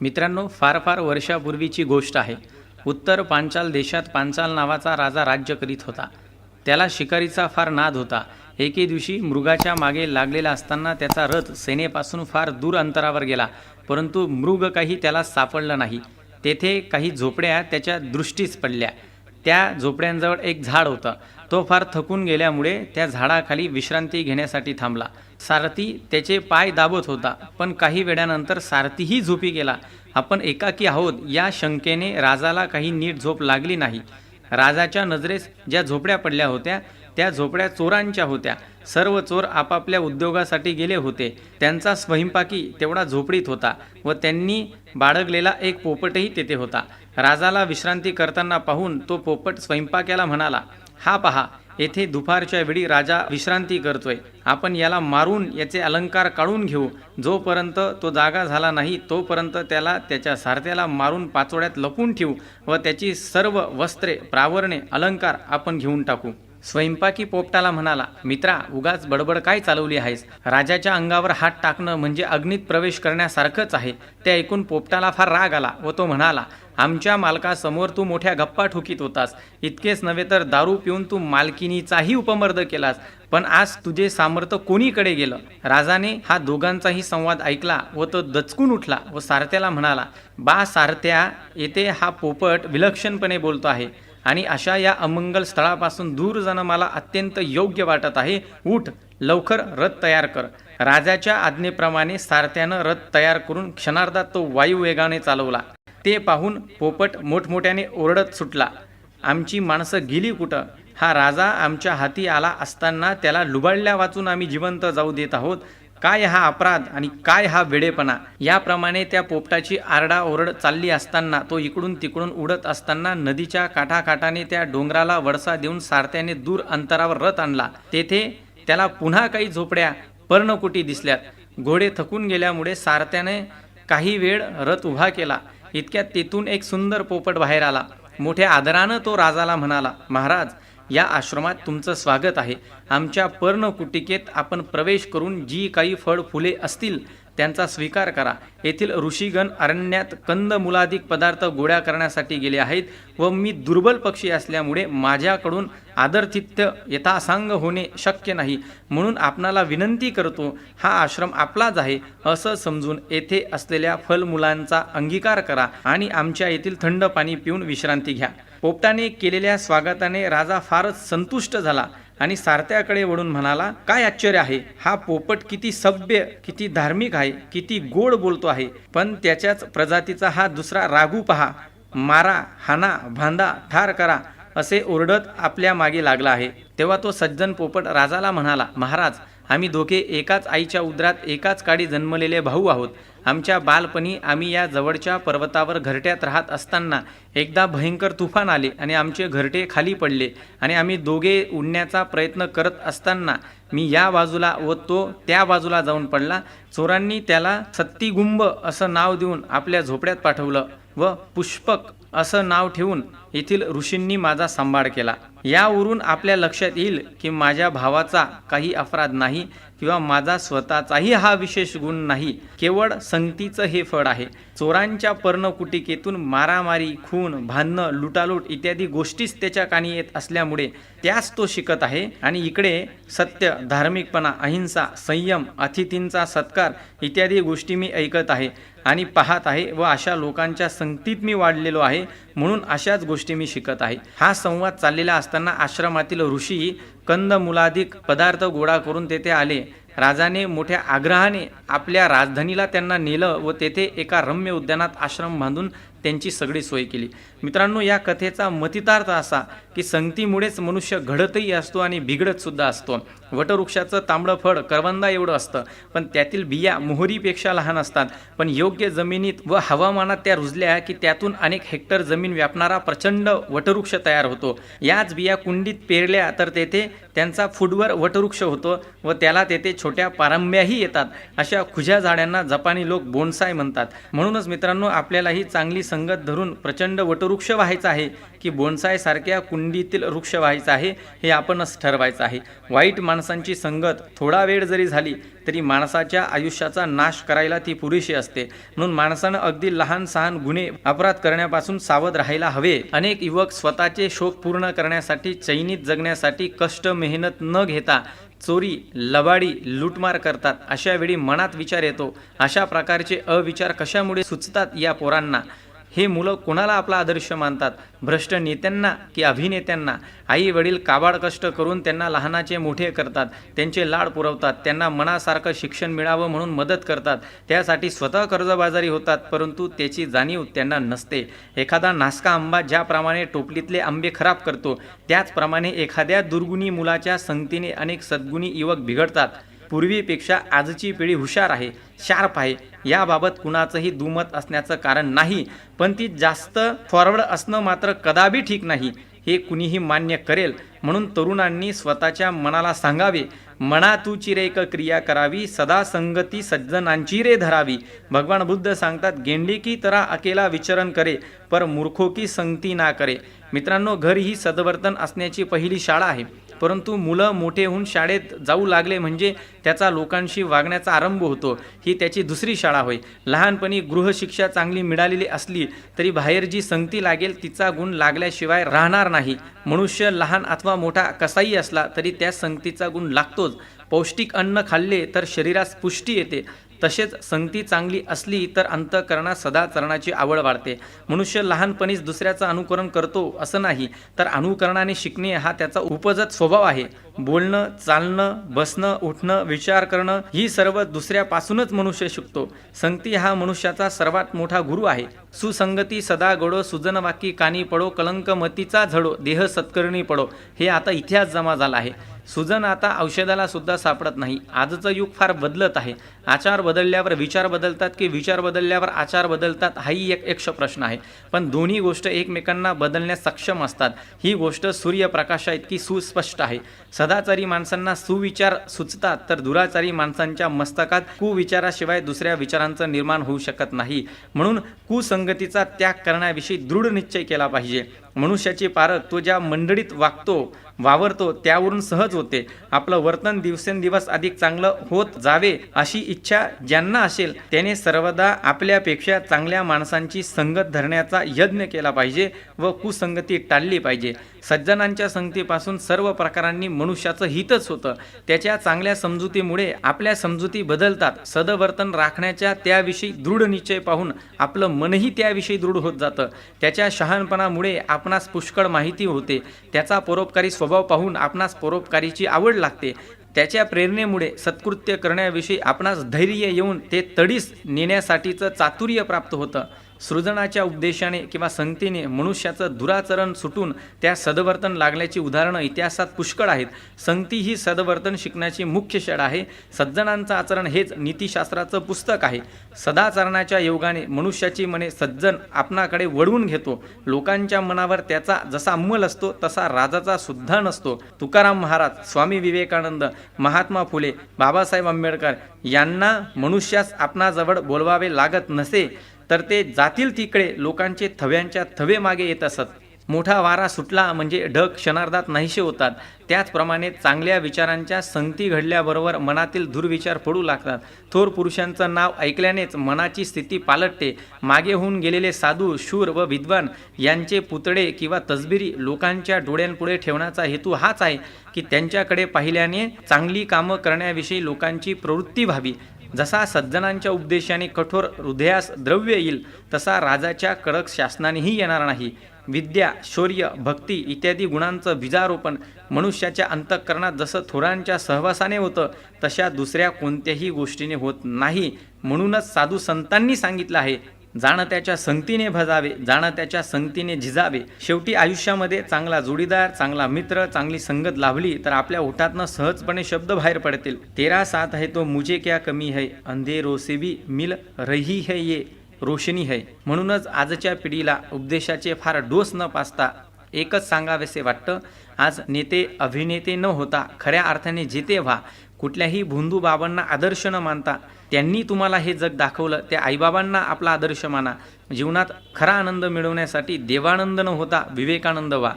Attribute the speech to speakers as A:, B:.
A: मित्रांनो फार फार वर्षापूर्वीची गोष्ट आहे. उत्तर पांचाल देशात पांचाल नावाचा राजा राज्य करीत होता. त्याला शिकारीचा फार नाद होता. एके दिवशी मृगाच्या मागे लागलेला असताना त्याचा रथ सेनेपासून फार दूर अंतरावर गेला परंतु मृग काही त्याला सापडला नाही. तेथे काही झोपड्या त्याच्या दृष्टीस पडल्या. त्या झोपड्यांजवळ एक झाड होतं. तो फार थकून गेल्यामुळे त्या झाडाखाली विश्रांती घेण्यासाठी थांबला. सारथी त्याचे पाय दाबत होता पण काही वेळानंतर सारथीही झोपी गेला. आपण एकाकी आहोत या शंकेने राजाला काही नीट झोप लागली नाही. राजाच्या नजरेस ज्या झोपड्या पडल्या होत्या त्या झोपड्या चोरांच्या होत्या. सर्व चोर आपापल्या उद्योगासाठी गेले होते. त्यांचा स्वयंपाकी तेवढा झोपडीत होता व त्यांनी बाळगलेला एक पोपटही तेथे होता. राजाला विश्रांती करताना पाहून तो पोपट स्वयंपाक्याला म्हणाला हा पहा येथे दुपारच्या वेळी राजा विश्रांती करतोय. आपण याला मारून याचे अलंकार काढून घेऊ. जोपर्यंत तो जागा झाला नाही तोपर्यंत त्याला त्याच्या सारथ्याला मारून पाचोड्यात लपून ठेवू व त्याची सर्व वस्त्रे प्रावरणे अलंकार आपण घेऊन टाकू. स्वयंपाकी पोपटाला म्हणाला मित्रा उगाच बडबड काय चालवली आहेस? राजाच्या अंगावर हात टाकणं म्हणजे अग्नीत प्रवेश करण्यासारखंच आहे. ते ऐकून पोपटाला फार राग आला व तो म्हणाला आमच्या मालकासमोर तू मोठ्या गप्पा ठोकीत होतास. इतकेच नव्हे तर दारू पिऊन तू मालकिनीचाही उपमर्द केलास. पण आज तुझे सामर्थ्य कोणीकडे गेलं? राजाने हा दोघांचाही संवाद ऐकला व तो दचकून उठला व सारथ्याला म्हणाला बा सारथ्या येथे हा पोपट विलक्षणपणे बोलतो आहे. आणि अशा या अमंगल स्थळापासून दूर जाणं मला अत्यंत योग्य वाटत आहे. उठ लवकर रथ तयार कर. राजाच्या आज्ञेप्रमाणे सारथ्यानं रथ तयार करून क्षणार्धात तो वायुवेगाने चालवला. ते पाहून पोपट मोठमोठ्याने ओरडत सुटला. आमची माणसं गेली कुठं? हा राजा आमच्या हाती आला असताना त्याला लुबाडल्या वाचून आम्ही जिवंत जाऊ देत आहोत. काय हा अपराध आणि काय हा वेडेपणा? याप्रमाणे त्या पोपटाची आरडाओरड चालली असताना तो इकडून तिकडून उडत असताना नदीच्या काठाकाठाने त्या डोंगराला वडसा देऊन सारथ्याने दूर अंतरावर रथ आणला. तेथे त्याला पुन्हा काही झोपड्या पर्णकुटी दिसल्यात. घोडे थकून गेल्यामुळे सारथ्याने काही वेळ रथ उभा केला. इतक्यात तेथून एक सुंदर पोपट बाहेर आला. मोठ्या आदरानं तो राजाला म्हणाला महाराज या आश्रमात तुमचं स्वागत आहे. आमच्या पर्णकुटिकेत आपण प्रवेश करून जी काही फळ फुले असतील त्यांचा स्वीकार करा. येथील ऋषीगण अरण्यात कंद मुलाधिक पदार्थ गोळ्या करण्यासाठी गेले आहेत व मी दुर्बल पक्षी असल्यामुळे माझ्याकडून आदरतिथ्य यथासांग होणे शक्य नाही. म्हणून आपणाला विनंती करतो हा आश्रम आपलाच आहे असं समजून येथे असलेल्या फलमुलांचा अंगीकार करा आणि आमच्या येथील थंड पाणी पिऊन विश्रांती घ्या. पोपटाने केलेल्या स्वागताने राजा फारच संतुष्ट झाला आणि सारथ्याकडे वळून म्हणाला काय आश्चर्य आहे? हा पोपट किती सभ्य किती धार्मिक आहे किती गोड बोलतो आहे. पण त्याच्याच प्रजातीचा हा दुसरा रागू पहा. मारा हाना भांदा ठार करा असे ओरडत आपल्या मागे लागला आहे. तेव्हा तो सज्जन पोपट राजाला म्हणाला महाराज आम्ही दोघे एकाच आईच्या उदरात एकाच काळी जन्मलेले भाऊ आहोत. आमच्या बालपणी आम्ही या जवळच्या पर्वतावर घरट्यात राहत असताना एकदा भयंकर तुफान आले आणि आमचे घरटे खाली पडले आणि आम्ही दोघे उडण्याचा प्रयत्न करत असताना मी या बाजूला व तो त्या बाजूला जाऊन पडला. चोरांनी त्याला सत्तीगुंब असं नाव देऊन आपल्या झोपड्यात पाठवलं व पुष्पक असं नाव ठेवून येथील ऋषींनी माझा सांभाळ केला. यावरून आपल्या लक्षात येईल की माझ्या भावाचा काही अपराध नाही किंवा माझा स्वतःचाही हा विशेष गुण नाही. केवळ संगतीचं हे फळ आहे. चोरांच्या पर्णकुटिकेतून मारामारी खून भांडणं लुटालूट इत्यादी गोष्टीच त्याच्या कानी येत असल्यामुळे त्याच तो शिकत आहे. आणि इकडे सत्य धार्मिकपणा अहिंसा संयम अतिथींचा सत्कार इत्यादी गोष्टी मी ऐकत आहे आणि पाहत आहे व अशा लोकांच्या संगतीत मी वाढलेलो आहे. म्हणून अशाच गोष्टी मी शिकत आहे. हा संवाद चाललेला असताना आश्रमातील ऋषी कंद मुलाधिक पदार्थ गोळा करून तेथे आले. राजाने मोठ्या आग्रहाने आपल्या राजधानीला त्यांना नेलं व तेथे एका रम्य उद्यानात आश्रम बांधून त्यांची सगळी सोय केली. मित्रांनो या कथेचा मतितार्थ असा की संगतीमुळेच मनुष्य घडतही असतो आणि बिघडतसुद्धा असतो. वटवृक्षाचं तांबडं फळ करवंदा एवढं असतं पण त्यातील बिया मोहरीपेक्षा लहान असतात. पण योग्य जमिनीत व हवामानात त्या रुजल्या की त्यातून अनेक हेक्टर जमीन व्यापणारा प्रचंड वटवृक्ष तयार होतो. याच बिया कुंडीत पेरल्या तर तेथे त्यांचा फुटवर वटवृक्ष होतो व त्याला तेथे छोट्या पारंब्याही येतात. अशा खुज्या झाडांना जपानी लोक बोनसाय म्हणतात. म्हणूनच मित्रांनो आपल्यालाही चांगली संगत धरून प्रचंड वटवृक्ष व्हायचा आहे की बोनसायसारख्या कुंडीतील वृक्ष व्हायचा आहे हे आपणच ठरवायचं आहे. वाईट माणसांची संगत थोडा वेळ जरी झाली तरी माणसाच्या आयुष्याचा नाश करायला ती पुरेशी असते. म्हणून माणसानं अगदी लहान सहान गुन्हे अपराध करण्यापासून सावध राहायला हवे. अनेक युवक स्वतःचे शोक पूर्ण करण्यासाठी चैनीत जगण्यासाठी कष्ट मेहनत न घेता चोरी लबाडी लूटमार करतात. अशा वेळी मनात विचार येतो अशा प्रकारचे अविचार कशामुळे सुचतात या पोरांना? हे मुलं कोणाला आपला आदर्श मानतात? भ्रष्ट नेत्यांना की अभिनेत्यांना? आई वडील काबाड कष्ट करून त्यांना लहानाचे मोठे करतात त्यांचे लाड पुरवतात त्यांना मनासारखं शिक्षण मिळावं म्हणून मदत करतात त्यासाठी स्वतः कर्जबाजारी होतात परंतु त्याची जाणीव त्यांना नसते. एखादा नासका आंबा ज्याप्रमाणे टोपलीतले आंबे खराब करतो त्याचप्रमाणे एखाद्या दुर्गुणी मुलाच्या संगतीने अनेक सद्गुणी युवक बिघडतात. पूर्वीपेक्षा आजची पिढी हुशार आहे शार्प आहे. याबाबत कुणाचंही दुमत असण्याचं कारण नाही. पण ती जास्त फॉरवर्ड असणं मात्र कदाबी ठीक नाही. हे कुणीही मान्य करेल. म्हणून तरुणांनी स्वतःच्या मनाला सांगावे. मना तू चिरेक क्रिया करावी. सदा संगती सज्जनांची रे धरावी. भगवान बुद्ध सांगतात गेंडी की तरा अकेला विचरण करे पर मूर्खो की संगती ना करे. मित्रांनो घर ही सदवर्तन असण्याची पहिली शाळा आहे. परंतु मुलं मोठे होऊन शाळेत जाऊ लागले म्हणजे त्याचा लोकांशी वागण्याचा आरंभ होतो. ही त्याची दुसरी शाळा होय. लहानपणी गृहशिक्षा चांगली मिळालेली असली तरी बाहेर जी संगती लागेल तिचा गुण लागल्याशिवाय राहणार नाही. मनुष्य लहान अथवा मोठा कसाही असला तरी त्या संगतीचा गुण लागतोच. पौष्टिक अन्न खाल्ले तर शरीरास पुष्टी येते. तसेच संगती चांगली असली तर अंतकरणात सदाचरणाची आवड वाढते. मनुष्य लहानपणीच दुसऱ्याचं अनुकरण करतो असं नाही तर अनुकरणाने शिकणे हा त्याचा उपजत स्वभाव आहे. बोलणं चालणं बसणं उठणं विचार करणं ही सर्व दुसऱ्यापासूनच मनुष्य शिकतो. संगती हा मनुष्याचा सर्वात मोठा गुरु आहे. सुसंगती सदा गडो सुजनवाकी कानी पडो कलंक मतीचा झडो देह सत्कर्णी पडो. हे आता इतिहास जमा झाला आहे. सुजन आता औषधाला सुद्धा सापडत नाही. आजचं युग फार बदलत आहे. आचार बदलल्यावर विचार बदलतात की विचार बदलल्यावर आचार बदलतात हाही एक एकश प्रश्न आहे. पण दोन्ही गोष्ट एकमेकांना बदलण्यास सक्षम असतात. ही गोष्ट सूर्यप्रकाशा इतकी सुस्पष्ट आहे. सदाचारी माणसांना सुविचार सुचतात तर दुराचारी माणसांच्या मस्तकात कुविचाराशिवाय दुसऱ्या विचारांचं निर्माण होऊ शकत नाही. म्हणून कुसंगतीचा त्याग करण्याविषयी दृढ निश्चय केला पाहिजे. मनुष्याची पारख तो ज्या मंडळीत वागतो वावरतो त्यावरून सहज होते. आपलं वर्तन दिवसेंदिवस अधिक चांगलं होत जावे अशी इच्छा ज्यांना असेल त्याने सर्वदा आपल्यापेक्षा चांगल्या माणसांची संगत धरण्याचा यज्ञ केला पाहिजे व कुसंगती टाळली पाहिजे. सज्जनांच्या संगतीपासून सर्व प्रकारांनी मनुष्याचं हितच होतं. त्याच्या चांगल्या समजुतीमुळे आपल्या समजुती बदलतात. सदवर्तन राखण्याच्या त्याविषयी दृढ निश्चय पाहून आपलं मनही त्याविषयी दृढ होत जातं. त्याच्या शहाणपणामुळे आपणास पुष्कळ माहिती होते. त्याचा परोपकारी स्वभाव पाहून आपणास परोपकारीची आवड लागते. त्याच्या प्रेरणेमुळे सत्कृत्य करण्याविषयी आपणास धैर्य येऊन ते तडीस नेण्यासाठीचं चातुर्य प्राप्त होतं. सृजनाच्या उद्देशाने किंवा संगतीने मनुष्याचं दुराचरण सुटून त्या सदवर्तन लागल्याची उदाहरणं इतिहासात पुष्कळ आहेत. संगती ही सदवर्तन शिकण्याची मुख्य शाळा आहे. सज्जनांचं आचरण हेच नीतिशास्त्राचं पुस्तक आहे. सदाचरणाच्या योगाने मनुष्याची मने सज्जन आपणाकडे वळवून घेतो. लोकांच्या मनावर त्याचा जसा अंमल असतो तसा राजाचा सुद्धा नसतो. तुकाराम महाराज स्वामी विवेकानंद महात्मा फुले बाबासाहेब आंबेडकर यांना मनुष्यास आपणाजवळ बोलवावे लागत नसे. तर ते जातील तिकडे लोकांचे थव्यांच्या थवे मागे येत असत. मोठा वारा सुटला म्हणजे ढग क्षणार्धात नाहीसे होतात. त्याचप्रमाणे चांगल्या विचारांच्या संगती घडल्याबरोबर मनातील दुर्विचार पडू लागतात. थोर पुरुषांचं नाव ऐकल्यानेच मनाची स्थिती पालटते. मागे होऊन गेलेले साधू शूर व विद्वान यांचे पुतळे किंवा तसबिरी लोकांच्या डोळ्यांपुढे ठेवण्याचा हेतू हाच आहे की त्यांच्याकडे पाहिल्याने चांगली कामं करण्याविषयी लोकांची प्रवृत्ती व्हावी. जसा सज्जनांच्या उपदेशाने कठोर हृदयास द्रव्य येईल तसा राजाच्या कडक शासनानेही येणार नाही. विद्या शौर्य भक्ती इत्यादी गुणांचं बीजारोपण मनुष्याच्या अंतःकरणात जसं थोरांच्या सहवासाने होतं तशा दुसऱ्या कोणत्याही गोष्टीने होत नाही म्हणूनच साधू संतांनी सांगितलं आहे जाणं त्याच्या संगतीने भजावे जाणं त्याच्या संगतीने झिजावे. शेवटी आयुष्यामध्ये चांगला जोडीदार चांगला मित्र चांगली संगत लाभली तर आपल्या ओठातनं सहजपणे शब्द बाहेर पडतील. तेरा साथ है तो मुझे क्या कमी है? अंधेरो से भी मिल रही है ये रोशनी है. म्हणूनच आजच्या पिढीला उपदेशाचे फार डोस न पाचता एकच सांगावेसे वाटतं आज नेते अभिनेते न होता खऱ्या अर्थाने जेते व्हा कुठल्याही भोंदू बाबांना आदर्श न मानता त्यांनी तुम्हाला हे जग दाखवलं त्या आईबाबांना आपला आदर्श माना. जीवनात खरा आनंद मिळवण्यासाठी देवानंद न होता विवेकानंद व्हा.